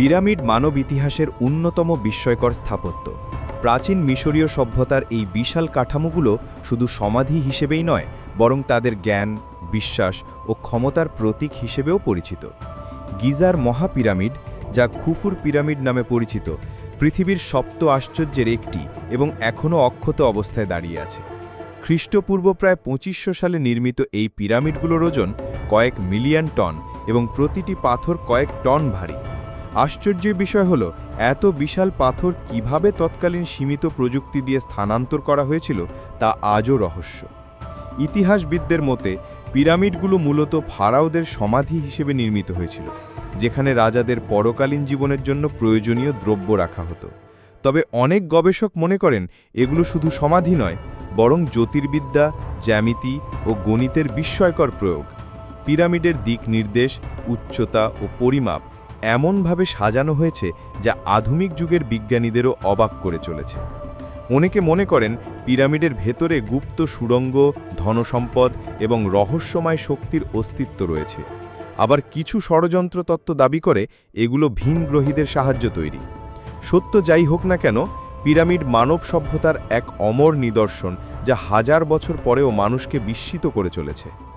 Pyramid মানব ইতিহাসের অন্যতম বিস্ময়কর স্থাপত্য। প্রাচীন মিশরীয় সভ্যতার এই বিশাল কাঠামোগুলো শুধু সমাধি হিসেবেই নয়, বরং তাদের জ্ঞান, বিশ্বাস ও ক্ষমতার প্রতীক হিসেবেও পরিচিত। গিজার মহাপিরামিড, যা খুফুর পিরামিড নামে পরিচিত, পৃথিবীর সপ্ত আশ্চর্যের একটি এবং এখনও অক্ষত অবস্থায় দাঁড়িয়ে আছে। খ্রিস্টপূর্ব প্রায় পঁচিশশো সালে নির্মিত এই পিরামিডগুলোর ওজন কয়েক মিলিয়ন টন এবং প্রতিটি পাথর কয়েক টন ভারী। আশ্চর্যের বিষয় হল, এত বিশাল পাথর কীভাবে তৎকালীন সীমিত প্রযুক্তি দিয়ে স্থানান্তর করা হয়েছিল তা আজও রহস্য। ইতিহাসবিদদের মতে, পিরামিডগুলো মূলত ফারাওদের সমাধি হিসেবে নির্মিত হয়েছিল, যেখানে রাজাদের পরকালীন জীবনের জন্য প্রয়োজনীয় দ্রব্য রাখা হতো। তবে অনেক গবেষক মনে করেন, এগুলো শুধু সমাধি নয়, বরং জ্যোতির্বিদ্যা, জ্যামিতি ও গণিতের বিস্ময়কর প্রয়োগ। পিরামিডের দিক নির্দেশ, উচ্চতা ও পরিমাপ এমনভাবে সাজানো হয়েছে যা আধুনিক যুগের বিজ্ঞানীদেরও অবাক করে চলেছে। অনেকে মনে করেন পিরামিডের ভেতরে গুপ্ত সুড়ঙ্গ, ধনসম্পদ এবং রহস্যময় শক্তির অস্তিত্ব রয়েছে। আবার কিছু ষড়যন্ত্র তত্ত্ব দাবি করে এগুলো ভিনগ্রহীদের সাহায্য তৈরি। সত্য যাই হোক না কেন, পিরামিড মানব সভ্যতার এক অমর নিদর্শন যা হাজার বছর পরেও মানুষকে বিস্মিত করে চলেছে।